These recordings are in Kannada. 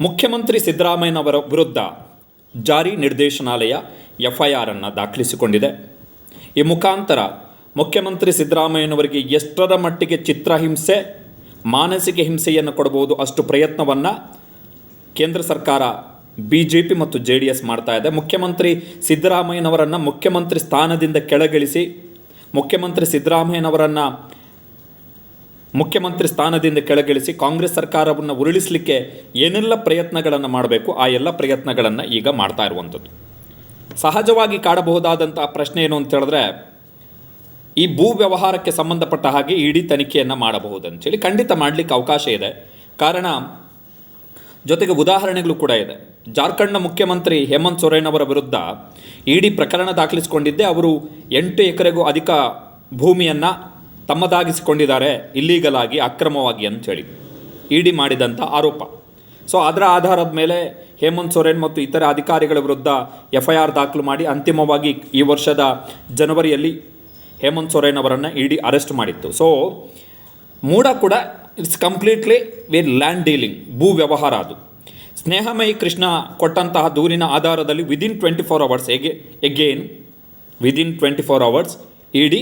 ಮುಖ್ಯಮಂತ್ರಿ ಸಿದ್ದರಾಮಯ್ಯನವರ ವಿರುದ್ಧ ಜಾರಿ ನಿರ್ದೇಶನಾಲಯ ಎಫ್ಐಆರ್ ಅನ್ನು ದಾಖಲಿಸಿಕೊಂಡಿದೆ. ಈ ಮುಖಾಂತರ ಮುಖ್ಯಮಂತ್ರಿ ಸಿದ್ದರಾಮಯ್ಯನವರಿಗೆ ಎಷ್ಟರ ಮಟ್ಟಿಗೆ ಚಿತ್ರಹಿಂಸೆ ಮಾನಸಿಕ ಹಿಂಸೆಯನ್ನು ಕೊಡಬಹುದು ಅಷ್ಟು ಪ್ರಯತ್ನವನ್ನು ಕೇಂದ್ರ ಸರ್ಕಾರ ಬಿ ಜೆ ಪಿ ಮತ್ತು ಜೆ ಡಿ ಎಸ್ ಮಾಡ್ತಾ ಇದೆ. ಮುಖ್ಯಮಂತ್ರಿ ಸಿದ್ದರಾಮಯ್ಯನವರನ್ನು ಮುಖ್ಯಮಂತ್ರಿ ಸ್ಥಾನದಿಂದ ಕೆಳಗಿಳಿಸಿ ಮುಖ್ಯಮಂತ್ರಿ ಸಿದ್ದರಾಮಯ್ಯನವರನ್ನು ಮುಖ್ಯಮಂತ್ರಿ ಸ್ಥಾನದಿಂದ ಕೆಳಗಿಳಿಸಿ ಕಾಂಗ್ರೆಸ್ ಸರ್ಕಾರವನ್ನು ಉರುಳಿಸಲಿಕ್ಕೆ ಏನೆಲ್ಲ ಪ್ರಯತ್ನಗಳನ್ನು ಮಾಡಬೇಕು, ಆ ಎಲ್ಲ ಪ್ರಯತ್ನಗಳನ್ನು ಈಗ ಮಾಡ್ತಾ ಇರುವಂಥದ್ದು. ಸಹಜವಾಗಿ ಕಾಡಬಹುದಾದಂಥ ಪ್ರಶ್ನೆ ಏನು ಅಂತ ಹೇಳಿದ್ರೆ, ಈ ಭೂ ವ್ಯವಹಾರಕ್ಕೆ ಸಂಬಂಧಪಟ್ಟ ಹಾಗೆ ಇಡಿ ತನಿಖೆಯನ್ನು ಮಾಡಬಹುದು ಅಂತೇಳಿ ಖಂಡಿತ ಮಾಡಲಿಕ್ಕೆ ಅವಕಾಶ ಇದೆ. ಕಾರಣ, ಜೊತೆಗೆ ಉದಾಹರಣೆಗಳು ಕೂಡ ಇದೆ. ಜಾರ್ಖಂಡ್ನ ಮುಖ್ಯಮಂತ್ರಿ ಹೇಮಂತ್ ಸೊರೇನ್ ಅವರ ವಿರುದ್ಧ ಇಡಿ ಪ್ರಕರಣ ದಾಖಲಿಸಿಕೊಂಡಿದ್ದೆ. ಅವರು ಎಂಟು ಎಕರೆಗೂ ಅಧಿಕ ಭೂಮಿಯನ್ನು ತಮ್ಮದಾಗಿಸಿಕೊಂಡಿದ್ದಾರೆ ಇಲ್ಲೀಗಲ್ ಆಗಿ, ಅಕ್ರಮವಾಗಿ ಅಂಥೇಳಿ ಇಡಿ ಮಾಡಿದಂಥ ಆರೋಪ. ಸೊ ಅದರ ಆಧಾರದ ಮೇಲೆ ಹೇಮಂತ್ ಸೊರೇನ್ ಮತ್ತು ಇತರ ಅಧಿಕಾರಿಗಳ ವಿರುದ್ಧ ಎಫ್ ಐ ಆರ್ ದಾಖಲು ಮಾಡಿ ಅಂತಿಮವಾಗಿ ಈ ವರ್ಷದ ಜನವರಿಯಲ್ಲಿ ಹೇಮಂತ್ ಸೊರೇನ್ ಅವರನ್ನು ಇಡಿ ಅರೆಸ್ಟ್ ಮಾಡಿತ್ತು. ಸೊ ಮೂಡ ಕೂಡ it's completely with land dealing, ಭೂ ವ್ಯವಹಾರ ಅದು. ಸ್ನೇಹಮಯಿ ಕೃಷ್ಣ ಕೊಟ್ಟಂತಹ ದೂರಿನ ಆಧಾರದಲ್ಲಿ ವಿದಿನ್ ಟ್ವೆಂಟಿ ಫೋರ್ ಅವರ್ಸ್ ಹೇಗೆ again within twenty four hours ED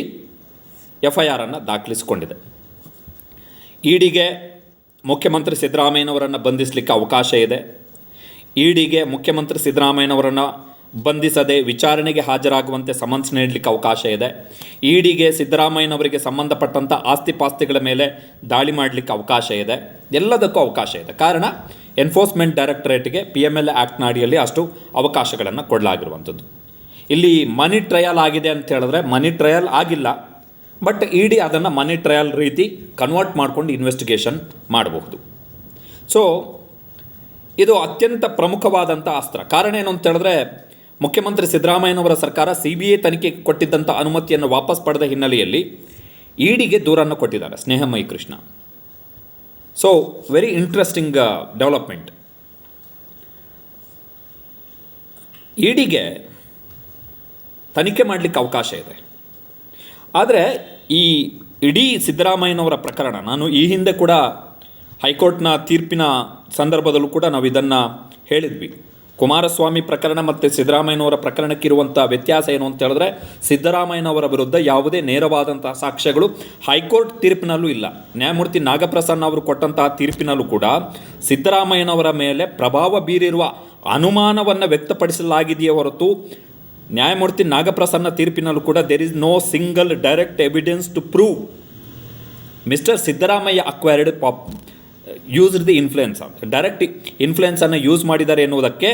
F I ಆರನ್ನು ದಾಖಲಿಸಿಕೊಂಡಿದೆ. ಇಡಿಗೆ ಮುಖ್ಯಮಂತ್ರಿ ಸಿದ್ದರಾಮಯ್ಯನವರನ್ನು ಬಂಧಿಸಲಿಕ್ಕೆ ಅವಕಾಶ ಇದೆ. ಇಡಿಗೆ ಮುಖ್ಯಮಂತ್ರಿ ಸಿದ್ದರಾಮಯ್ಯನವರನ್ನು ಬಂಧಿಸದೆ ವಿಚಾರಣೆಗೆ ಹಾಜರಾಗುವಂತೆ ಸಮನ್ಸ್ ನೀಡಲಿಕ್ಕೆ ಅವಕಾಶ ಇದೆ. ಇಡಿಗೆ ಸಿದ್ದರಾಮಯ್ಯನವರಿಗೆ ಸಂಬಂಧಪಟ್ಟಂಥ ಆಸ್ತಿ ಪಾಸ್ತಿಗಳ ಮೇಲೆ ದಾಳಿ ಮಾಡಲಿಕ್ಕೆ ಅವಕಾಶ ಇದೆ. ಎಲ್ಲದಕ್ಕೂ ಅವಕಾಶ ಇದೆ. ಕಾರಣ, ಎನ್ಫೋರ್ಸ್ಮೆಂಟ್ ಡೈರೆಕ್ಟರೇಟ್ಗೆ ಪಿ ಎಂ ಎಲ್ ಆ್ಯಕ್ಟ್ನ ಅಡಿಯಲ್ಲಿ ಅಷ್ಟು ಅವಕಾಶಗಳನ್ನು ಕೊಡಲಾಗಿರುವಂಥದ್ದು. ಇಲ್ಲಿ ಮನಿ ಟ್ರಯಲ್ ಆಗಿದೆ ಅಂತ ಹೇಳಿದ್ರೆ ಮನಿ ಟ್ರಯಲ್ ಆಗಿಲ್ಲ. ಬಟ್ ಇಡಿ ಅದನ್ನು ಮನಿ ಟ್ರಯಲ್ ರೀತಿ ಕನ್ವರ್ಟ್ ಮಾಡ್ಕೊಂಡು ಇನ್ವೆಸ್ಟಿಗೇಷನ್ ಮಾಡಬಹುದು. ಸೊ ಇದು ಅತ್ಯಂತ ಪ್ರಮುಖವಾದಂಥ ಅಸ್ತ್ರ. ಕಾರಣ ಏನು ಅಂತ ಹೇಳಿದ್ರೆ, ಮುಖ್ಯಮಂತ್ರಿ ಸಿದ್ದರಾಮಯ್ಯನವರ ಸರ್ಕಾರ ಸಿ ಬಿ ಐ ತನಿಖೆಗೆ ಕೊಟ್ಟಿದ್ದಂಥ ಅನುಮತಿಯನ್ನು ವಾಪಸ್ ಪಡೆದ ಹಿನ್ನೆಲೆಯಲ್ಲಿ ಇಡಿಗೆ ದೂರನ್ನು ಕೊಟ್ಟಿದ್ದಾರೆ, Snehamayi Krishna. So very interesting development ಇಡಿಗೆ ತನಿಖೆ ಮಾಡಲಿಕ್ಕೆ ಅವಕಾಶ ಇದೆ. ಆದರೆ ಈ ಇಡೀ ಸಿದ್ದರಾಮಯ್ಯನವರ ಪ್ರಕರಣ, ನಾನು ಈ ಹಿಂದೆ ಕೂಡ ಹೈಕೋರ್ಟ್ನ ತೀರ್ಪಿನ ಸಂದರ್ಭದಲ್ಲೂ ಕೂಡ ನಾವು ಇದನ್ನು ಹೇಳಿದ್ವಿ. ಕುಮಾರಸ್ವಾಮಿ ಪ್ರಕರಣ ಮತ್ತು ಸಿದ್ದರಾಮಯ್ಯನವರ ಪ್ರಕರಣಕ್ಕಿರುವಂಥ ವ್ಯತ್ಯಾಸ ಏನು ಅಂತ ಹೇಳಿದ್ರೆ, ಸಿದ್ದರಾಮಯ್ಯನವರ ವಿರುದ್ಧ ಯಾವುದೇ ನೇರವಾದಂತಹ ಸಾಕ್ಷ್ಯಗಳು ಹೈಕೋರ್ಟ್ ತೀರ್ಪಿನಲ್ಲೂ ಇಲ್ಲ. ನ್ಯಾಯಮೂರ್ತಿ ನಾಗಪ್ರಸನ್ನ ಅವರು ಕೊಟ್ಟಂತಹ ತೀರ್ಪಿನಲ್ಲೂ ಕೂಡ ಸಿದ್ದರಾಮಯ್ಯನವರ ಮೇಲೆ ಪ್ರಭಾವ ಬೀರಿರುವ ಅನುಮಾನವನ್ನು ವ್ಯಕ್ತಪಡಿಸಲಾಗಿದೆಯೇ ಹೊರತು ನ್ಯಾಯಮೂರ್ತಿ ನಾಗಪ್ರಸನ್ನ ತೀರ್ಪಿನಲ್ಲೂ ಕೂಡ there is no single direct evidence to prove mister Siddaramaiah acquired pop used the influence direct ಇನ್ಫ್ಲುಯೆನ್ಸನ್ನು use ಮಾಡಿದ್ದಾರೆ ಎನ್ನುವುದಕ್ಕೆ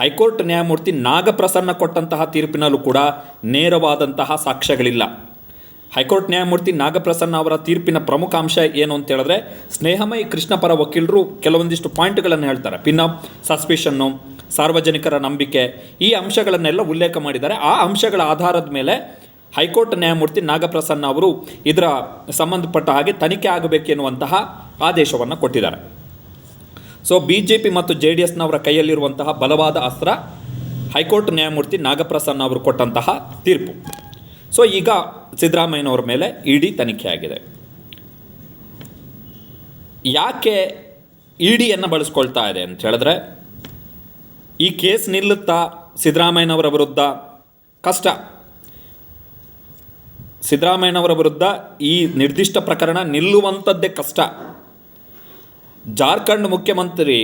ಹೈಕೋರ್ಟ್ ನ್ಯಾಯಮೂರ್ತಿ ನಾಗಪ್ರಸನ್ನ ಕೊಟ್ಟಂತಹ ತೀರ್ಪಿನಲ್ಲೂ ಕೂಡ ನೇರವಾದಂತಹ ಸಾಕ್ಷ್ಯಗಳಿಲ್ಲ. ಹೈಕೋರ್ಟ್ ನ್ಯಾಯಮೂರ್ತಿ ನಾಗಪ್ರಸನ್ನ ಅವರ ತೀರ್ಪಿನ ಪ್ರಮುಖ ಅಂಶ ಏನು ಅಂತ ಹೇಳಿದ್ರೆ, ಸ್ನೇಹಮಯಿ ಕೃಷ್ಣ ಪರ ವಕೀಲರು ಕೆಲವೊಂದಿಷ್ಟು ಪಾಯಿಂಟ್ಗಳನ್ನು ಹೇಳ್ತಾರೆ. ಪಿನ್ ಅಪ್ ಸಸ್ಪಿಷನ್ನು, ಸಾರ್ವಜನಿಕರ ನಂಬಿಕೆ, ಈ ಅಂಶಗಳನ್ನೆಲ್ಲ ಉಲ್ಲೇಖ ಮಾಡಿದ್ದಾರೆ. ಆ ಅಂಶಗಳ ಆಧಾರದ ಮೇಲೆ ಹೈಕೋರ್ಟ್ ನ್ಯಾಯಮೂರ್ತಿ ನಾಗಪ್ರಸನ್ನ ಅವರು ಇದರ ಸಂಬಂಧಪಟ್ಟ ಹಾಗೆ ತನಿಖೆ ಆಗಬೇಕೆನ್ನುವಂತಹ ಆದೇಶವನ್ನು ಕೊಟ್ಟಿದ್ದಾರೆ. ಸೊ ಬಿ ಜೆ ಪಿ ಮತ್ತು ಜೆ ಡಿ ಎಸ್ನವರ ಕೈಯಲ್ಲಿರುವಂತಹ ಬಲವಾದ ಅಸ್ತ್ರ ಹೈಕೋರ್ಟ್ ನ್ಯಾಯಮೂರ್ತಿ ನಾಗಪ್ರಸನ್ನ ಅವರು ಕೊಟ್ಟಂತಹ ತೀರ್ಪು. ಸೊ ಈಗ ಸಿದ್ದರಾಮಯ್ಯನವರ ಮೇಲೆ ಇಡಿ ತನಿಖೆ ಆಗಿದೆ. ಯಾಕೆ ಇಡಿಯನ್ನು ಬಳಸ್ಕೊಳ್ತಾ ಇದೆ ಅಂತ ಹೇಳಿದ್ರೆ, ಈ ಕೇಸ್ ನಿಲ್ಲುತ್ತಾ ಸಿದ್ದರಾಮಯ್ಯನವರ ವಿರುದ್ಧ ಕಷ್ಟ. ಸಿದ್ದರಾಮಯ್ಯನವರ ವಿರುದ್ಧ ಈ ನಿರ್ದಿಷ್ಟ ಪ್ರಕರಣ ನಿಲ್ಲುವಂಥದ್ದೇ ಕಷ್ಟ. ಜಾರ್ಖಂಡ್ ಮುಖ್ಯಮಂತ್ರಿ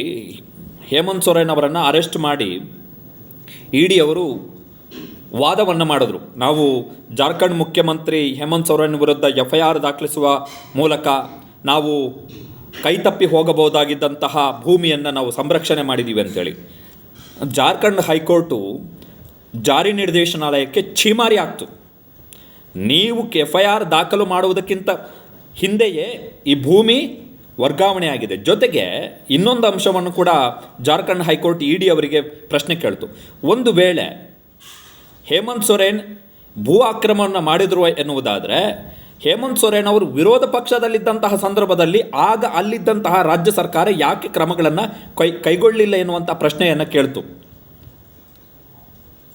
ಹೇಮಂತ್ ಸೊರೇನ್ ಅವರನ್ನು ಅರೆಸ್ಟ್ ಮಾಡಿ ಇಡಿ ಅವರು ವಾದವನ್ನು ಮಾಡಿದ್ರು. ನಾವು ಜಾರ್ಖಂಡ್ ಮುಖ್ಯಮಂತ್ರಿ ಹೇಮಂತ್ ಸೊರೇನ್ ವಿರುದ್ಧ ಎಫ್ ಐ ಆರ್ ದಾಖಲಿಸುವ ಮೂಲಕ ನಾವು ಕೈತಪ್ಪಿ ಹೋಗಬಹುದಾಗಿದ್ದಂತಹ ಭೂಮಿಯನ್ನು ನಾವು ಸಂರಕ್ಷಣೆ ಮಾಡಿದ್ದೀವಿ ಅಂತೇಳಿ. ಜಾರ್ಖಂಡ್ ಹೈಕೋರ್ಟು ಜಾರಿ ನಿರ್ದೇಶನಾಲಯಕ್ಕೆ ಛೀಮಾರಿ ಆಗ್ತು ನೀವು ಎಫ್ ಐ ಆರ್ ದಾಖಲು ಮಾಡುವುದಕ್ಕಿಂತ ಹಿಂದೆಯೇ ಈ ಭೂಮಿ ವರ್ಗಾವಣೆ ಆಗಿದೆ. ಜೊತೆಗೆ ಇನ್ನೊಂದು ಅಂಶವನ್ನು ಕೂಡ ಜಾರ್ಖಂಡ್ ಹೈಕೋರ್ಟ್ ಇ ಡಿ ಅವರಿಗೆ ಪ್ರಶ್ನೆ ಕೇಳ್ತು. ಒಂದು ವೇಳೆ ಹೇಮಂತ್ ಸೊರೇನ್ ಭೂ ಆಕ್ರಮಣ ಮಾಡಿದ್ರು ಎನ್ನುವುದಾದರೆ, ಹೇಮಂತ್ ಸೊರೇನ್ ಅವರು ವಿರೋಧ ಪಕ್ಷದಲ್ಲಿದ್ದಂತಹ ಸಂದರ್ಭದಲ್ಲಿ ಆಗ ಅಲ್ಲಿದ್ದಂತಹ ರಾಜ್ಯ ಸರ್ಕಾರ ಯಾಕೆ ಕ್ರಮಗಳನ್ನು ಕೈ ಕೈಗೊಳ್ಳಲಿಲ್ಲ ಎನ್ನುವಂಥ ಪ್ರಶ್ನೆಯನ್ನು ಕೇಳ್ತು.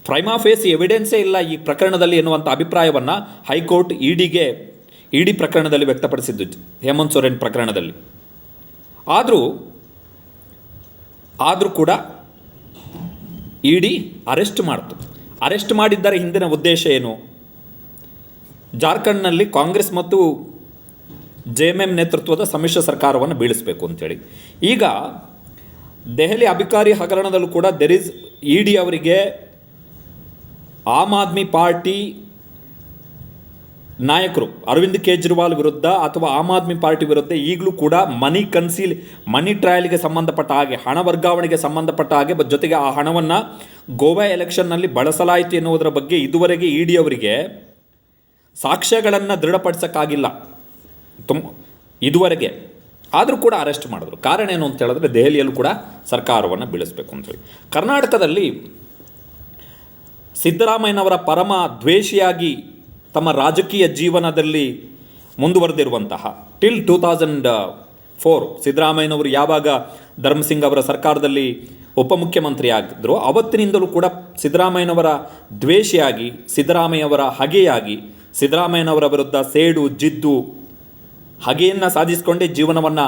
ಪ್ರೈಮಾ ಫೇಸ್ ಎವಿಡೆನ್ಸೇ ಇಲ್ಲ ಈ ಪ್ರಕರಣದಲ್ಲಿ ಎನ್ನುವಂಥ ಅಭಿಪ್ರಾಯವನ್ನು ಹೈಕೋರ್ಟ್ ಇಡಿಗೆ, ಇಡಿ ಪ್ರಕರಣದಲ್ಲಿ ವ್ಯಕ್ತಪಡಿಸಿದ್ದು ಹೇಮಂತ್ ಸೊರೇನ್ ಪ್ರಕರಣದಲ್ಲಿ. ಆದರೂ ಆದರೂ ಕೂಡ ಇಡಿ ಅರೆಸ್ಟ್ ಮಾಡ್ತು. ಅರೆಸ್ಟ್ ಮಾಡಿದ್ದರ ಹಿಂದಿನ ಉದ್ದೇಶ ಏನು? ಜಾರ್ಖಂಡ್ನಲ್ಲಿ ಕಾಂಗ್ರೆಸ್ ಮತ್ತು ಜೆ ಎಂ ಎಂ ನೇತೃತ್ವದ ಸಮ್ಮಿಶ್ರ ಸರ್ಕಾರವನ್ನು ಬೀಳಿಸಬೇಕು ಅಂತೇಳಿ. ಈಗ ದೆಹಲಿ ಅಭಿಕಾರಿ ಹಗರಣದಲ್ಲೂ ಕೂಡ ದೆರ್ ಇಸ್ ಇ ಡಿ ಅವರಿಗೆ ಆಮ್ ಆದ್ಮಿ ಪಾರ್ಟಿ ನಾಯಕರು ಅರವಿಂದ್ ಕೇಜ್ರಿವಾಲ್ ವಿರುದ್ಧ ಅಥವಾ ಆಮ್ ಆದ್ಮಿ ಪಾರ್ಟಿ ವಿರುದ್ಧ ಈಗಲೂ ಕೂಡ ಮನಿ ಕನ್ಸೀಲ್, ಮನಿ ಟ್ರಯಲ್ಗೆ ಸಂಬಂಧಪಟ್ಟ ಹಾಗೆ, ಹಣ ವರ್ಗಾವಣೆಗೆ ಸಂಬಂಧಪಟ್ಟ ಹಾಗೆ ಜೊತೆಗೆ ಆ ಹಣವನ್ನು ಗೋವಾ ಎಲೆಕ್ಷನ್ನಲ್ಲಿ ಬಳಸಲಾಯಿತು ಎನ್ನುವುದರ ಬಗ್ಗೆ ಇದುವರೆಗೆ ಇ ಡಿ ಅವರಿಗೆ ಸಾಕ್ಷ್ಯಗಳನ್ನು ದೃಢಪಡಿಸೋಕ್ಕಾಗಿಲ್ಲ. ತುಮ್ ಇದುವರೆಗೆ. ಆದರೂ ಕೂಡ ಅರೆಸ್ಟ್ ಮಾಡಿದ್ರು. ಕಾರಣ ಏನು ಅಂತ ಹೇಳಿದ್ರೆ ದೆಹಲಿಯಲ್ಲೂ ಕೂಡ ಸರ್ಕಾರವನ್ನು ಬೀಳಿಸಬೇಕು ಅಂತೇಳಿ ಕರ್ನಾಟಕದಲ್ಲಿ ಸಿದ್ದರಾಮಯ್ಯನವರ ಪರಮ ದ್ವೇಷಿಯಾಗಿ ತಮ್ಮ ರಾಜಕೀಯ ಜೀವನದಲ್ಲಿ ಮುಂದುವರೆದಿರುವಂತಹ ಟಿಲ್ ಟೂ ತೌಸಂಡ್ ಫೋರ್ ಸಿದ್ದರಾಮಯ್ಯನವರು ಯಾವಾಗ ಧರ್ಮಸಿಂಗ್ ಅವರ ಸರ್ಕಾರದಲ್ಲಿ ಉಪಮುಖ್ಯಮಂತ್ರಿ ಆಗಿದ್ರು ಅವತ್ತಿನಿಂದಲೂ ಕೂಡ ಸಿದ್ದರಾಮಯ್ಯನವರ ದ್ವೇಷಿಯಾಗಿ, ಸಿದ್ದರಾಮಯ್ಯವರ ಹಗೆಯಾಗಿ, ಸಿದ್ದರಾಮಯ್ಯನವರ ವಿರುದ್ಧ ಸೇಡು, ಜಿದ್ದು ಹಗೆಯನ್ನು ಸಾಧಿಸಿಕೊಂಡೇ ಜೀವನವನ್ನು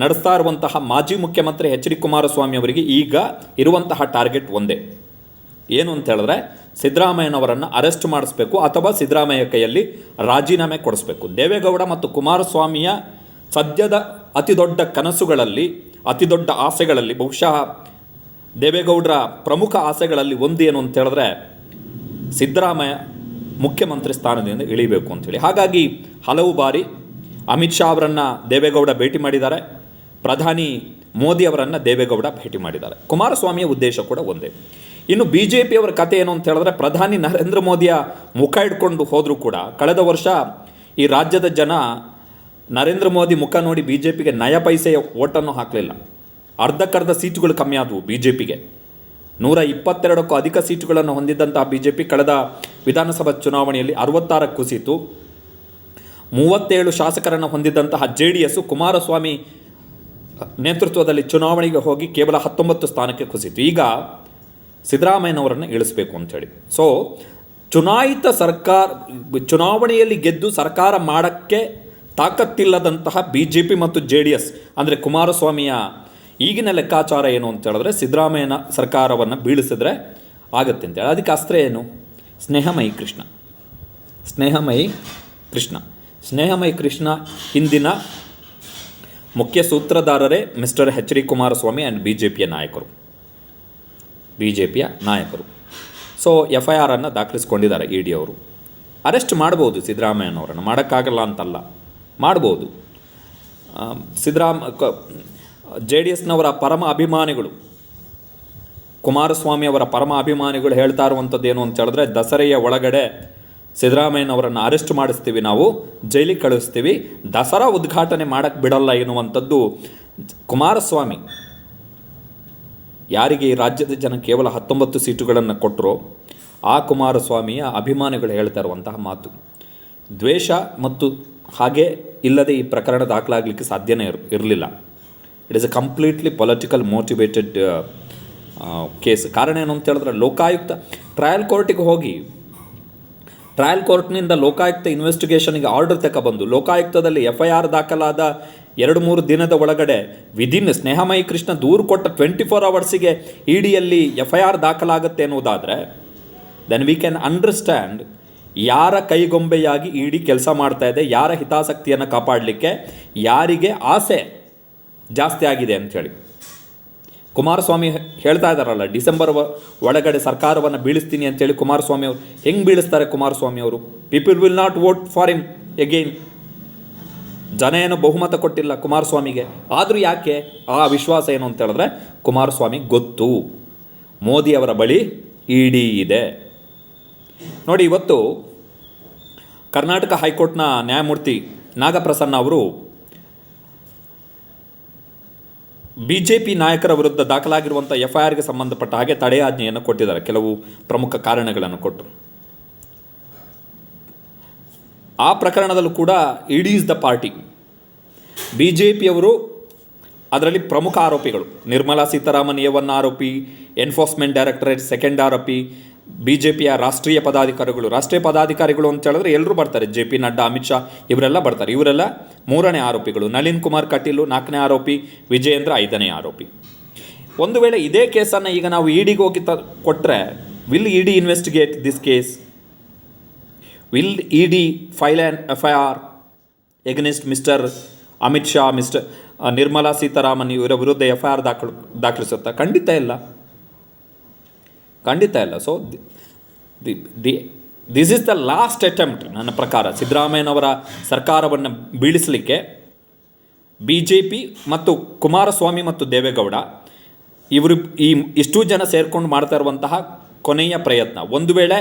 ನಡೆಸ್ತಾ ಇರುವಂತಹ ಮಾಜಿ ಮುಖ್ಯಮಂತ್ರಿ ಎಚ್ ಡಿ ಕುಮಾರಸ್ವಾಮಿ ಅವರಿಗೆ ಈಗ ಇರುವಂತಹ ಟಾರ್ಗೆಟ್ ಒಂದೇ. ಏನು ಅಂತ ಹೇಳಿದ್ರೆ ಸಿದ್ದರಾಮಯ್ಯನವರನ್ನು ಅರೆಸ್ಟ್ ಮಾಡಿಸ್ಬೇಕು ಅಥವಾ ಸಿದ್ದರಾಮಯ್ಯ ಕೈಯಲ್ಲಿ ರಾಜೀನಾಮೆ ಕೊಡಿಸ್ಬೇಕು. ದೇವೇಗೌಡ ಮತ್ತು ಕುಮಾರಸ್ವಾಮಿಯ ಸದ್ಯದ ಅತಿ ದೊಡ್ಡ ಕನಸುಗಳಲ್ಲಿ ಅತಿ ದೊಡ್ಡ ಆಸೆಗಳಲ್ಲಿ, ಬಹುಶಃ ದೇವೇಗೌಡರ ಪ್ರಮುಖ ಆಸೆಗಳಲ್ಲಿ ಒಂದು ಏನು ಅಂತ ಹೇಳಿದ್ರೆ, ಸಿದ್ದರಾಮಯ್ಯ ಮುಖ್ಯಮಂತ್ರಿ ಸ್ಥಾನದಿಂದ ಇಳಿಬೇಕು ಅಂಥೇಳಿ ಹಾಗಾಗಿ ಹಲವು ಬಾರಿ ಅಮಿತ್ ಶಾ ಅವರನ್ನು ದೇವೇಗೌಡ ಭೇಟಿ ಮಾಡಿದ್ದಾರೆ. ಪ್ರಧಾನಿ ಮೋದಿ ಅವರನ್ನು ದೇವೇಗೌಡ ಭೇಟಿ ಮಾಡಿದ್ದಾರೆ. ಕುಮಾರಸ್ವಾಮಿಯ ಉದ್ದೇಶ ಕೂಡ ಒಂದೇ. ಇನ್ನು ಬಿ ಜೆ ಪಿಯವರ ಕತೆ ಏನು ಅಂತ ಹೇಳಿದ್ರೆ ಪ್ರಧಾನಿ ನರೇಂದ್ರ ಮೋದಿಯ ಮುಖ ಇಟ್ಕೊಂಡು ಹೋದರೂ ಕೂಡ ಕಳೆದ ವರ್ಷ ಈ ರಾಜ್ಯದ ಜನ ನರೇಂದ್ರ ಮೋದಿ ಮುಖ ನೋಡಿ ಬಿ ಜೆ ಪಿಗೆ ನಯ ಪೈಸೆಯ ಓಟನ್ನು ಹಾಕಲಿಲ್ಲ. ಅರ್ಧಕ್ಕರ್ಧ ಸೀಟುಗಳು ಕಮ್ಮಿ ಆದವು ಬಿ ಜೆ ಪಿಗೆ ನೂರ ಇಪ್ಪತ್ತೆರಡಕ್ಕೂ ಅಧಿಕ ಸೀಟುಗಳನ್ನು ಹೊಂದಿದ್ದಂತಹ ಬಿ ಜೆ ಪಿ ಕಳೆದ ವಿಧಾನಸಭಾ ಚುನಾವಣೆಯಲ್ಲಿ ಅರವತ್ತಾರಕ್ಕೆ ಕುಸಿತು ಮೂವತ್ತೇಳು ಶಾಸಕರನ್ನು ಹೊಂದಿದ್ದಂತಹ ಜೆ ಡಿ ಎಸ್ಸು ಕುಮಾರಸ್ವಾಮಿ ನೇತೃತ್ವದಲ್ಲಿ ಚುನಾವಣೆಗೆ ಹೋಗಿ ಕೇವಲ ಹತ್ತೊಂಬತ್ತು ಸ್ಥಾನಕ್ಕೆ ಕುಸಿತು. ಈಗ ಸಿದ್ದರಾಮಯ್ಯನವರನ್ನು ಇಳಿಸಬೇಕು ಅಂಥೇಳಿ ಸೊ ಚುನಾಯಿತ ಸರ್ಕಾರ, ಚುನಾವಣೆಯಲ್ಲಿ ಗೆದ್ದು ಸರ್ಕಾರ ಮಾಡೋಕ್ಕೆ ತಾಕತ್ತಿಲ್ಲದಂತಹ ಬಿ ಜೆ ಪಿ ಮತ್ತು ಜೆ ಡಿ ಎಸ್ ಅಂದರೆ ಕುಮಾರಸ್ವಾಮಿಯ ಈಗಿನ ಲೆಕ್ಕಾಚಾರ ಏನು ಅಂತ ಹೇಳಿದ್ರೆ ಸಿದ್ದರಾಮಯ್ಯನ ಸರ್ಕಾರವನ್ನು ಬೀಳಿಸಿದ್ರೆ ಆಗುತ್ತೆ ಅಂತೇಳಿ ಅದಕ್ಕೆ ಅಸ್ತ್ರ ಏನು? ಸ್ನೇಹಮಯಿ ಕೃಷ್ಣ. ಸ್ನೇಹಮಯಿ ಕೃಷ್ಣ. ಸ್ನೇಹಮಯಿ ಕೃಷ್ಣ ಹಿಂದಿನ ಮುಖ್ಯ ಸೂತ್ರಧಾರರೇ mister H D Kumaraswamy and B J ಪಿಯ ನಾಯಕರು. ಬಿ ಜೆ ಪಿಯ ನಾಯಕರು ಸೊ ಎಫ್ ಐ ಆರನ್ನು ದಾಖಲಿಸ್ಕೊಂಡಿದ್ದಾರೆ ಇ ಡಿ ಅವರು. ಅರೆಸ್ಟ್ ಮಾಡ್ಬೋದು ಸಿದ್ದರಾಮಯ್ಯನವರನ್ನು. ಮಾಡೋಕ್ಕಾಗಲ್ಲ ಅಂತಲ್ಲ. ಮಾಡ್ಬೋದು. ಸಿದ್ದರಾಮ ಜೆ ಡಿ ಎಸ್ನವರ ಪರಮ ಅಭಿಮಾನಿಗಳು. ಕುಮಾರಸ್ವಾಮಿ ಅವರ ಪರಮ ಅಭಿಮಾನಿಗಳು ಹೇಳ್ತಾ ಇರುವಂಥದ್ದು ಏನು ಅಂತ ಹೇಳಿದ್ರೆ, ದಸರೆಯ ಒಳಗಡೆ ಸಿದ್ದರಾಮಯ್ಯನವರನ್ನು ಅರೆಸ್ಟ್ ಮಾಡಿಸ್ತೀವಿ ನಾವು, ಜೈಲಿಗೆ ಕಳಿಸ್ತೀವಿ. ದಸರಾ ಉದ್ಘಾಟನೆ ಮಾಡೋಕ್ಕೆ ಬಿಡಲ್ಲ ಎನ್ನುವಂಥದ್ದು ಕುಮಾರಸ್ವಾಮಿ. ಯಾರಿಗೆ ಈ ರಾಜ್ಯದ ಜನ ಕೇವಲ ಹತ್ತೊಂಬತ್ತು ಸೀಟುಗಳನ್ನು ಕೊಟ್ಟರೋ ಆ ಕುಮಾರಸ್ವಾಮಿಯ ಅಭಿಮಾನಿಗಳು ಹೇಳ್ತಾ ಇರುವಂತಹ ಮಾತು. ದ್ವೇಷ ಮತ್ತು ಹಾಗೆ ಇಲ್ಲದೆ ಈ ಪ್ರಕರಣ ದಾಖಲಾಗಲಿಕ್ಕೆ ಸಾಧ್ಯನೇ ಇರ್, ಇರಲಿಲ್ಲ. It is a completely political motivated case ಕಾರಣ ಏನು ಅಂತ ಹೇಳಿದ್ರೆ ಲೋಕಾಯುಕ್ತ ಟ್ರಯಲ್ ಕೋರ್ಟಿಗೆ ಹೋಗಿ, ಟ್ರಯಲ್ ಕೋರ್ಟ್ನಿಂದ ಲೋಕಾಯುಕ್ತ ಇನ್ವೆಸ್ಟಿಗೇಷನ್ಗೆ ಆರ್ಡರ್ ತಗೊಬಂದು ಲೋಕಾಯುಕ್ತದಲ್ಲಿ ಎಫ್ ಐ ಆರ್ ದಾಖಲಾದ ಎರಡು ಮೂರು ದಿನದ ಒಳಗಡೆ ವಿದಿನ್ ಸ್ನೇಹಮಯಿ ಕೃಷ್ಣ ದೂರು ಕೊಟ್ಟ ಟ್ವೆಂಟಿ ಫೋರ್ ಅವರ್ಸಿಗೆ ಇ ಡಿಯಲ್ಲಿ ಎಫ್ ಐ ಆರ್ ದಾಖಲಾಗುತ್ತೆ ಅನ್ನೋದಾದರೆ ದೆನ್ ವಿ ಕ್ಯಾನ್ ಅಂಡರ್ಸ್ಟ್ಯಾಂಡ್ ಯಾರ ಕೈಗೊಂಬೆಯಾಗಿ ಇ ಡಿ ಕೆಲಸ ಮಾಡ್ತಾ ಇದೆ, ಯಾರ ಹಿತಾಸಕ್ತಿಯನ್ನು ಕಾಪಾಡಲಿಕ್ಕೆ ಯಾರಿಗೆ ಆಸೆ ಜಾಸ್ತಿ ಆಗಿದೆ ಅಂಥೇಳಿ ಕುಮಾರಸ್ವಾಮಿ ಹೇಳ್ತಾ ಇದ್ದಾರಲ್ಲ, ಡಿಸೆಂಬರ್ ಒಳಗಡೆ ಸರ್ಕಾರವನ್ನು ಬೀಳಿಸ್ತೀನಿ ಅಂತೇಳಿ ಕುಮಾರಸ್ವಾಮಿ ಅವರು, ಹೆಂಗೆ ಬೀಳಿಸ್ತಾರೆ ಕುಮಾರಸ್ವಾಮಿ ಅವರು? People will not vote for him again ಜನ ಏನು ಬಹುಮತ ಕೊಟ್ಟಿಲ್ಲ ಕುಮಾರಸ್ವಾಮಿಗೆ. ಆದರೂ ಯಾಕೆ? ಆ ವಿಶ್ವಾಸ ಏನು ಅಂತ ಹೇಳಿದ್ರೆ, ಕುಮಾರಸ್ವಾಮಿ ಗೊತ್ತು. ಮೋದಿಯವರ ಬಳಿ ಇಡಿ ಇದೆ. ನೋಡಿ, ಇವತ್ತು ಕರ್ನಾಟಕ ಹೈಕೋರ್ಟ್ನ ನ್ಯಾಯಮೂರ್ತಿ ನಾಗಪ್ರಸನ್ನ ಅವರು ಬಿ ಜೆ ಪಿ ನಾಯಕರ ವಿರುದ್ಧ ದಾಖಲಾಗಿರುವಂಥ ಎಫ್ ಐ ಆರ್ಗೆ ಸಂಬಂಧಪಟ್ಟ ಹಾಗೆ ತಡೆಯಾಜ್ಞೆಯನ್ನು ಕೊಟ್ಟಿದ್ದಾರೆ. ಕೆಲವು ಪ್ರಮುಖ ಕಾರಣಗಳನ್ನು ಕೊಟ್ಟು. ಆ ಪ್ರಕರಣದಲ್ಲೂ ಕೂಡ ED is the party. B J ಪಿಯವರು ಅದರಲ್ಲಿ ಪ್ರಮುಖ ಆರೋಪಿಗಳು. ನಿರ್ಮಲಾ ಸೀತಾರಾಮನ್ ಎ ಒನ್ ಆರೋಪಿ, ಎನ್ಫೋರ್ಸ್ಮೆಂಟ್ ಡೈರೆಕ್ಟರೇಟ್ ಸೆಕೆಂಡ್ ಆರೋಪಿ ಬಿ ಜೆ ಪಿಯ ರಾಷ್ಟ್ರೀಯ ಪದಾಧಿಕಾರಿಗಳು. ರಾಷ್ಟ್ರೀಯ ಪದಾಧಿಕಾರಿಗಳು ಅಂತ ಹೇಳಿದ್ರೆ ಎಲ್ಲರೂ ಬರ್ತಾರೆ. ಜೆ ಪಿ ನಡ್ಡಾ, ಅಮಿತ್ ಶಾ ಇವರೆಲ್ಲ ಬರ್ತಾರೆ. ಇವರೆಲ್ಲ ಮೂರನೇ ಆರೋಪಿಗಳು. ನಳಿನ್ ಕುಮಾರ್ ಕಟೀಲು ನಾಲ್ಕನೇ ಆರೋಪಿ, ವಿಜಯೇಂದ್ರ ಐದನೇ ಆರೋಪಿ. ಒಂದು ವೇಳೆ ಇದೇ ಕೇಸನ್ನು ಈಗ ನಾವು ಇಡಿಗೆ ಹೋಗಿ ತ ಕೊಟ್ಟರೆ will ED investigate this case will E D file an F I R against mister Amit Shah mister Nirmala Sitharaman ಇವರ ವಿರುದ್ಧ ಎಫ್ ಐ ಆರ್ ದಾಖಲು, ದಾಖಲಿಸುತ್ತಾ? ಖಂಡಿತ ಇಲ್ಲ. ಖಂಡಿತ ಇಲ್ಲ. So the the this is the last attempt ನನ್ನ ಪ್ರಕಾರ. ಸಿದ್ದರಾಮಯ್ಯನವರ ಸರ್ಕಾರವನ್ನು ಬೀಳಿಸಲಿಕ್ಕೆ ಬಿ ಜೆ ಪಿ ಮತ್ತು ಕುಮಾರಸ್ವಾಮಿ ಮತ್ತು ದೇವೇಗೌಡ ಇವರು ಈ, ಇಷ್ಟು ಜನ ಸೇರ್ಕೊಂಡು ಮಾಡ್ತಾ ಇರುವಂತಹ ಕೊನೆಯ ಪ್ರಯತ್ನ. ಒಂದು ವೇಳೆ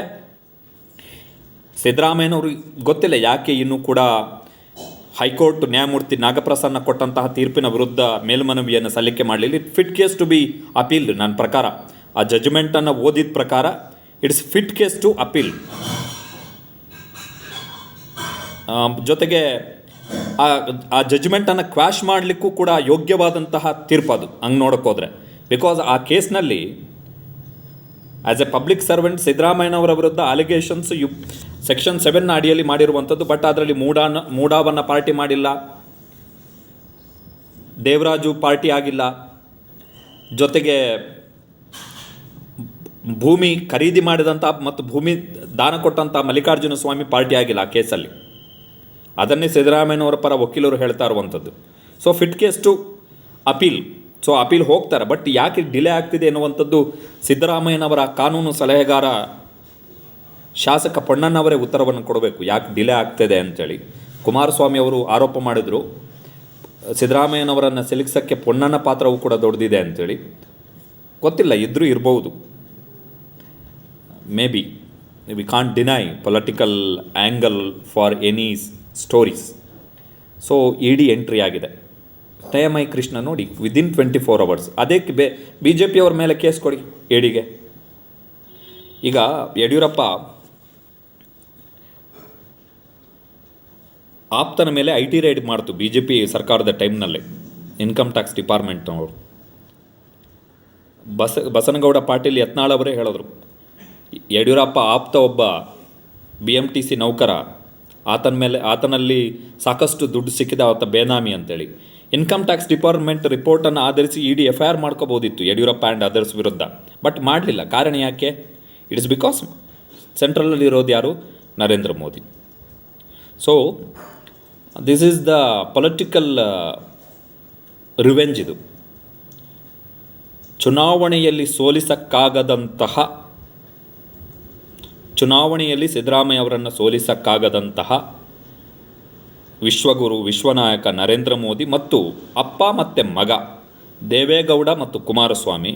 ಸಿದ್ದರಾಮಯ್ಯನವರು ಗೊತ್ತಿಲ್ಲ ಯಾಕೆ ಇನ್ನೂ ಕೂಡ ಹೈಕೋರ್ಟ್ ನ್ಯಾಯಮೂರ್ತಿ ನಾಗಪ್ರಸನ್ನ ಕೊಟ್ಟಂತಹ ತೀರ್ಪಿನ ವಿರುದ್ಧ ಮೇಲ್ಮನವಿಯನ್ನು ಸಲ್ಲಿಕೆ ಮಾಡಲಿಲ್ಲ. It fit case to be appeal ನನ್ನ ಪ್ರಕಾರ. ಆ ಜಜ್ಮೆಂಟನ್ನು ಓದಿದ ಪ್ರಕಾರ it's fit case to appeal ಜೊತೆಗೆ ಆ ಆ ಜಜ್ಮೆಂಟನ್ನು ಕ್ವಾಶ್ ಮಾಡಲಿಕ್ಕೂ ಕೂಡ ಯೋಗ್ಯವಾದಂತಹ ತೀರ್ಪು ಅದು ಹಂಗೆ ನೋಡೋಕ್ಕೋದ್ರೆ ಬಿಕಾಸ್ ಆ ಕೇಸ್ನಲ್ಲಿ ಆ್ಯಸ್ ಎ ಪಬ್ಲಿಕ್ ಸರ್ವೆಂಟ್ ಸಿದ್ದರಾಮಯ್ಯನವರ ವಿರುದ್ಧ ಅಲಿಗೇಷನ್ಸ್ ಯು ಸೆಕ್ಷನ್ ಸೆವೆನ್ ಅಡಿಯಲ್ಲಿ ಮಾಡಿರುವಂಥದ್ದು. ಬಟ್ ಅದರಲ್ಲಿ ಮೂಡಾನ, ಮೂಡಾವನ್ನು ಪಾರ್ಟಿ ಮಾಡಿಲ್ಲ. ದೇವರಾಜು ಪಾರ್ಟಿ ಆಗಿಲ್ಲ. ಜೊತೆಗೆ ಭೂಮಿ ಖರೀದಿ ಮಾಡಿದಂಥ ಮತ್ತು ಭೂಮಿ ದಾನ ಕೊಟ್ಟಂಥ ಮಲ್ಲಿಕಾರ್ಜುನ ಸ್ವಾಮಿ ಪಾರ್ಟಿ ಆಗಿಲ್ಲ ಆ ಕೇಸಲ್ಲಿ. ಅದನ್ನೇ ಸಿದ್ದರಾಮಯ್ಯನವರ ಪರ ವಕೀಲರು ಹೇಳ್ತಾ ಇರುವಂಥದ್ದು. So fit case to appeal so appeal ಹೋಗ್ತಾರೆ. ಬಟ್ ಯಾಕೆ ಡಿಲೇ ಆಗ್ತಿದೆ ಎನ್ನುವಂಥದ್ದು ಸಿದ್ದರಾಮಯ್ಯನವರ ಕಾನೂನು ಸಲಹೆಗಾರ ಶಾಸಕ ಪೊಣ್ಣಣ್ಣವರೇ ಉತ್ತರವನ್ನು ಕೊಡಬೇಕು. ಯಾಕೆ ಡಿಲೇ ಆಗ್ತಿದೆ ಅಂಥೇಳಿ ಕುಮಾರಸ್ವಾಮಿ ಅವರು ಆರೋಪ ಮಾಡಿದರು. ಸಿದ್ದರಾಮಯ್ಯನವರನ್ನು ಸಿಲುಕ್ಸೋಕ್ಕೆ ಪೊಣ್ಣನ ಪಾತ್ರವೂ ಕೂಡ ದೊಡ್ಡದಿದೆ ಅಂಥೇಳಿ ಗೊತ್ತಿಲ್ಲ ಇದ್ದರೂ ಇರಬಹುದು maybe we can't deny political angle for any stories so E D entry ಆಗಿದೆ. ತಯಮೈ ಕೃಷ್ಣ ನೋಡಿ ವಿದಿನ್ ಟ್ವೆಂಟಿ ಫೋರ್ ಅವರ್ಸ್ ಅದಕ್ಕೆ ಬೆ ಬಿ ಜೆ ಪಿಯವ್ರ ಮೇಲೆ ಕೇಸ್ ಕೊಡಿ ಎಡಿಗೆ ಈಗ ಯಡಿಯೂರಪ್ಪ ಆಪ್ತನ ಮೇಲೆ ಐ ಟಿ ರೈಡ್ ಮಾಡ್ತು ಬಿ ಜೆ ಪಿ ಸರ್ಕಾರದ ಟೈಮ್ನಲ್ಲಿ ಇನ್ಕಮ್ ಟ್ಯಾಕ್ಸ್ ಡಿಪಾರ್ಟ್ಮೆಂಟ್ನವರು ಬಸ, ಬಸನಗೌಡ ಪಾಟೀಲ್ ಯತ್ನಾಳ್ ಅವರೇ ಹೇಳಿದ್ರು, ಯಡಿಯೂರಪ್ಪ ಆಪ್ತ ಒಬ್ಬ ಬಿ ಎಂ ಟಿ ಸಿ ನೌಕರ, ಆತನ ಮೇಲೆ, ಆತನಲ್ಲಿ ಸಾಕಷ್ಟು ದುಡ್ಡು ಸಿಕ್ಕಿದ, ಆತ ಬೇನಾಮಿ ಅಂತೇಳಿ. ಇನ್ಕಮ್ ಟ್ಯಾಕ್ಸ್ ಡಿಪಾರ್ಟ್ಮೆಂಟ್ ರಿಪೋರ್ಟನ್ನು ಆಧರಿಸಿ E D F I R ಮಾಡ್ಕೋಬೋದಿತ್ತು Yediyurappa and others ವಿರುದ್ಧ. ಬಟ್ ಮಾಡಲಿಲ್ಲ. ಕಾರಣ ಯಾಕೆ? ಇಟ್ಸ್ ಬಿಕಾಸ್ ಸೆಂಟ್ರಲಲ್ಲಿ ಇರೋದು ಯಾರು? Narendra Modi. So this is the political revenge ಇದು. ಚುನಾವಣೆಯಲ್ಲಿ ಸೋಲಿಸಕ್ಕಾಗದಂತಹ, ಚುನಾವಣೆಯಲ್ಲಿ ಸಿದ್ದರಾಮಯ್ಯ ಅವರನ್ನು ಸೋಲಿಸಕ್ಕಾಗದಂತಹ ವಿಶ್ವಗುರು, ವಿಶ್ವನಾಯಕ ನರೇಂದ್ರ ಮೋದಿ ಮತ್ತು ಅಪ್ಪ ಮತ್ತು ಮಗ ದೇವೇಗೌಡ ಮತ್ತು ಕುಮಾರಸ್ವಾಮಿ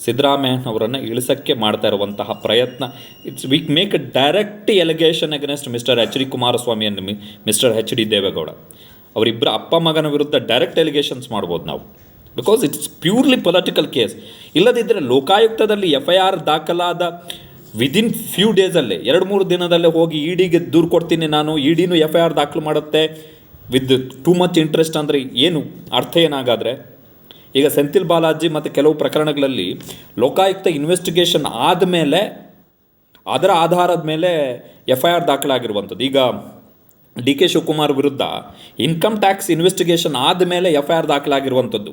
ಸಿದ್ದರಾಮಯ್ಯನವರನ್ನು ಇಳಿಸೋಕ್ಕೆ ಮಾಡ್ತಾ ಇರುವಂತಹ ಪ್ರಯತ್ನ. It's we make a direct allegation against mister H D Kumaraswamy and mister H D Deve Gowda. ಅವರಿಬ್ಬರ ಅಪ್ಪ ಮಗನ ವಿರುದ್ಧ ಡೈರೆಕ್ಟ್ ಎಲಿಗೇಷನ್ಸ್ ಮಾಡ್ಬೋದು ನಾವು. Because it's purely political case ಇಲ್ಲದಿದ್ದರೆ ಲೋಕಾಯುಕ್ತದಲ್ಲಿ ಎಫ್ ಐ ಆರ್ ದಾಖಲಾದ ವಿದಿನ್ ಫ್ಯೂ ಡೇಸಲ್ಲೇ ಎರಡು ಮೂರು ದಿನದಲ್ಲೇ ಹೋಗಿ ಇ ಡಿಗೆ ದೂರು ಕೊಡ್ತೀನಿ ನಾನು. ಇ ಡಿನೂ ಎಫ್ ಐ ಆರ್ ದಾಖಲು ಮಾಡುತ್ತೆ. ವಿತ್ ಟೂ ಮಚ್ ಇಂಟ್ರೆಸ್ಟ್ ಅಂದರೆ ಏನು, ಅರ್ಥ ಏನಾಗಾದರೆ, ಈಗ ಸೆಂಥಿಲ್ ಬಾಲಾಜಿ ಮತ್ತು ಕೆಲವು ಪ್ರಕರಣಗಳಲ್ಲಿ ಲೋಕಾಯುಕ್ತ ಇನ್ವೆಸ್ಟಿಗೇಷನ್ ಆದಮೇಲೆ, ಅದರ ಆಧಾರದ ಮೇಲೆ ಎಫ್ ಐ ಆರ್ ದಾಖಲಾಗಿರುವಂಥದ್ದು. ಈಗ ಡಿ ಕೆ ಶಿವಕುಮಾರ್ ವಿರುದ್ಧ ಇನ್ಕಮ್ ಟ್ಯಾಕ್ಸ್ ಇನ್ವೆಸ್ಟಿಗೇಷನ್ ಆದಮೇಲೆ ಎಫ್ ಐ ಆರ್ ದಾಖಲಾಗಿರುವಂಥದ್ದು.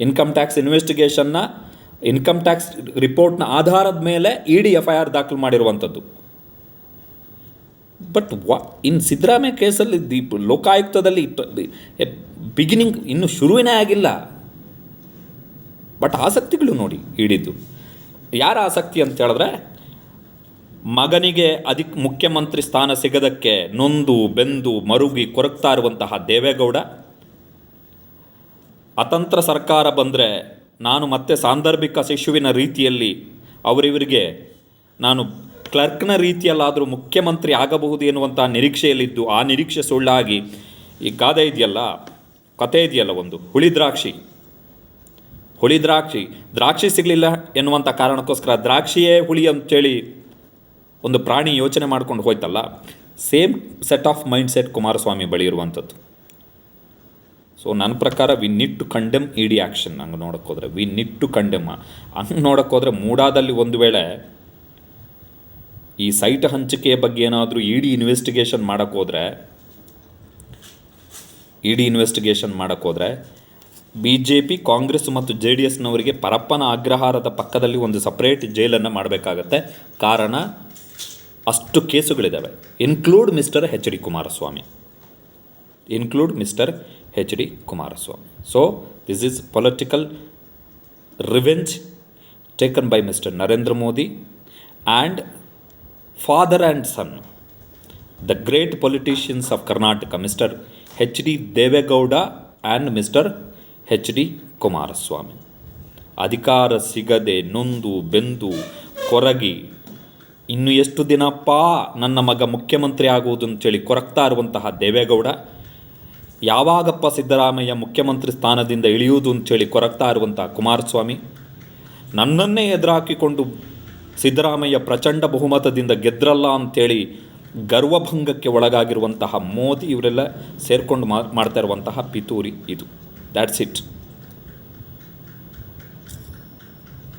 ಇನ್ಕಮ್ ಟ್ಯಾಕ್ಸ್ ಇನ್ವೆಸ್ಟಿಗೇಷನ್ನ ಇನ್ಕಮ್ ಟ್ಯಾಕ್ಸ್ ರಿಪೋರ್ಟ್ನ ಆಧಾರದ ಮೇಲೆ E D F I R ದಾಖಲು ಮಾಡಿರುವಂಥದ್ದು. ಬಟ್ ವಾ, ಇನ್ ಸಿದ್ದರಾಮಯ್ಯ ಕೇಸಲ್ಲಿ ದಿ ಲೋಕಾಯುಕ್ತದಲ್ಲಿ ಬಿಗಿನಿಂಗ್ ಇನ್ನು ಶುರುವಿನೇ ಆಗಿಲ್ಲ. ಬಟ್ ಆಸಕ್ತಿಗಳು ನೋಡಿ ಹಿಡಿದು ಯಾರ ಆಸಕ್ತಿ ಅಂತ ಹೇಳಿದ್ರೆ, ಮಗನಿಗೆ ಅಧಿಕ್, ಮುಖ್ಯಮಂತ್ರಿ ಸ್ಥಾನ ಸಿಗದಕ್ಕೆ ನೊಂದು, ಬೆಂದು, ಮರುಗಿ ಕೊರಗ್ತಾ ಇರುವಂತಹ ದೇವೇಗೌಡ, ಅತಂತ್ರ ಸರ್ಕಾರ ಬಂದರೆ ನಾನು ಮತ್ತೆ ಸಾಂದರ್ಭಿಕ ಶಿಶುವಿನ ರೀತಿಯಲ್ಲಿ ಅವರಿವರಿಗೆ ನಾನು ಕ್ಲರ್ಕ್ನ ರೀತಿಯಲ್ಲಾದರೂ ಮುಖ್ಯಮಂತ್ರಿ ಆಗಬಹುದು ಎನ್ನುವಂಥ ನಿರೀಕ್ಷೆಯಲ್ಲಿದ್ದು ಆ ನಿರೀಕ್ಷೆ ಸುಳ್ಳಾಗಿ ಈ ಗಾದೆ ಇದೆಯಲ್ಲ ಕತೆ ಇದೆಯಲ್ಲ ಒಂದು, ಹುಳಿ ದ್ರಾಕ್ಷಿ. ಹುಳಿ ದ್ರಾಕ್ಷಿ ದ್ರಾಕ್ಷಿ ಸಿಗಲಿಲ್ಲ ಎನ್ನುವಂಥ ಕಾರಣಕ್ಕೋಸ್ಕರ ದ್ರಾಕ್ಷಿಯೇ ಹುಳಿ ಅಂತೇಳಿ ಒಂದು ಪ್ರಾಣಿ ಯೋಚನೆ ಮಾಡ್ಕೊಂಡು ಹೋಯ್ತಲ್ಲ, same set of mind set Kumaraswamy ಬಳಿ ಇರುವಂಥದ್ದು. ಸೊ ನನ್ನ ಪ್ರಕಾರ we need to condemn E D action ಹಂಗೆ ನೋಡೋಕ್ಕೋದ್ರೆ ವಿ ನಿಟ್ ಟು ಕಂಡೆಮ್ ಹಂಗೆ ನೋಡೋಕ್ಕೋದ್ರೆ ಮೂಡಾದಲ್ಲಿ ಒಂದು ವೇಳೆ ಈ ಸೈಟ್ ಹಂಚಿಕೆಯ ಬಗ್ಗೆ ಏನಾದರೂ ಇ ಡಿ ಇನ್ವೆಸ್ಟಿಗೇಷನ್ ಮಾಡೋಕ್ಕೆ ಹೋದರೆ ಇ ಡಿ ಇನ್ವೆಸ್ಟಿಗೇಷನ್ ಮಾಡೋಕ್ಕೋದ್ರೆ ಬಿ ಜೆ ಪಿ ಕಾಂಗ್ರೆಸ್ ಮತ್ತು ಜೆ ಡಿ ಎಸ್ನವರಿಗೆ ಪರಪ್ಪನ ಅಗ್ರಹಾರದ ಪಕ್ಕದಲ್ಲಿ ಒಂದು ಸಪ್ರೇಟ್ ಜೈಲನ್ನು ಮಾಡಬೇಕಾಗತ್ತೆ. ಕಾರಣ, ಅಷ್ಟು ಕೇಸುಗಳಿದ್ದಾವೆ include mister H D Kumaraswamy. Include mister H D Kumaraswamy so this is political revenge taken by mister Narendra Modi and father and son the great politicians of Karnataka mister H D Deve Gowda and mister H D Kumaraswamy ಅಧಿಕಾರ ಸಿಗದೆ ನೊಂದು ಬೆಂದು ಕೊರಗಿ ಇನ್ನು ಎಷ್ಟು ದಿನಪ್ಪ ನನ್ನ ಮಗ ಮುಖ್ಯಮಂತ್ರಿ ಆಗುವುದು ಅಂತೇಳಿ ಕೊರಗ್ತಾ ಇರುವಂತಹ ದೇವೇಗೌಡ ಯಾವಾಗಪ್ಪ ಸಿದ್ದರಾಮಯ್ಯ ಮುಖ್ಯಮಂತ್ರಿ ಸ್ಥಾನದಿಂದ ಇಳಿಯುವುದು ಅಂತೇಳಿ ಕೊರಗ್ತಾ ಇರುವಂಥ ಕುಮಾರಸ್ವಾಮಿ, ನನ್ನನ್ನೇ ಎದುರಾಕಿಕೊಂಡು ಸಿದ್ದರಾಮಯ್ಯ ಪ್ರಚಂಡ ಬಹುಮತದಿಂದ ಗೆದ್ರಲ್ಲ ಅಂಥೇಳಿ ಗರ್ವಭಂಗಕ್ಕೆ ಒಳಗಾಗಿರುವಂತಹ ಮೋದಿ ಇವರೆಲ್ಲ ಸೇರಿಕೊಂಡು ಮಾಡ್ತಾ ಇರುವಂತಹ ಪಿತೂರಿ ಇದು. That's it